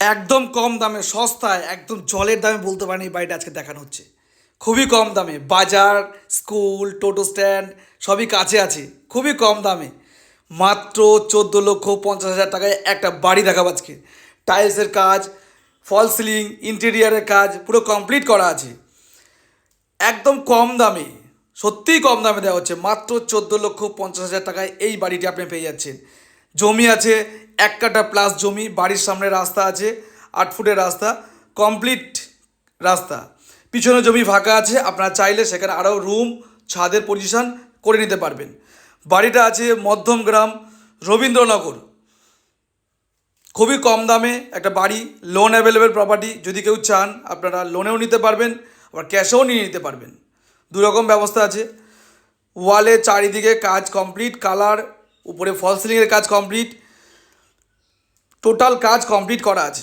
একদম কম দামে, সস্তায়, একদম জলের দামে বলতে পারেন এই বাড়িটা আজকে দেখানো হচ্ছে। খুবই কম দামে, বাজার, স্কুল, টোটো স্ট্যান্ড, সবই কাছে আছে, খুবই কম দামে। মাত্র চোদ্দ লক্ষ পঞ্চাশ হাজার টাকায় একটা বাড়ি দেখাবো আজকে। টাইলসের কাজ, ফল সিলিং, ইন্টেরিয়ারের কাজ, পুরো কমপ্লিট করা আছে। একদম কম দামে, সত্যিই কম দামে দেওয়া হচ্ছে। মাত্র চোদ্দ লক্ষ পঞ্চাশ হাজার টাকায় এই বাড়িটি আপনি পেয়ে যাচ্ছেন। জমি আছে, এক কাটা প্লাস জমি, বাড়ির সামনে রাস্তা আছে, আট ফুটের রাস্তা কমপ্লিট রাস্তা। পিছনে জমি ফাঁকা আছে, আপনারা চাইলে সেখানে আরও রুম ছাদের পজিশন করে নিতে পারবেন। বাড়িটা আছে মধ্যমগ্রাম রবীন্দ্রনগর। খুবই কম দামে একটা বাড়ি লোন অ্যাভেলেবেল প্রপার্টি যদি কেউ চান, আপনারা লোনেও নিতে পারবেন, আবার ক্যাশেও নিয়ে নিতে পারবেন। দু রকম ব্যবস্থা আছে। ওয়ালে চারিদিকে কাজ কমপ্লিট কালার উপরে ফল সিলিংয়ের কাজ কমপ্লিট টোটাল কাজ কমপ্লিট করা আছে।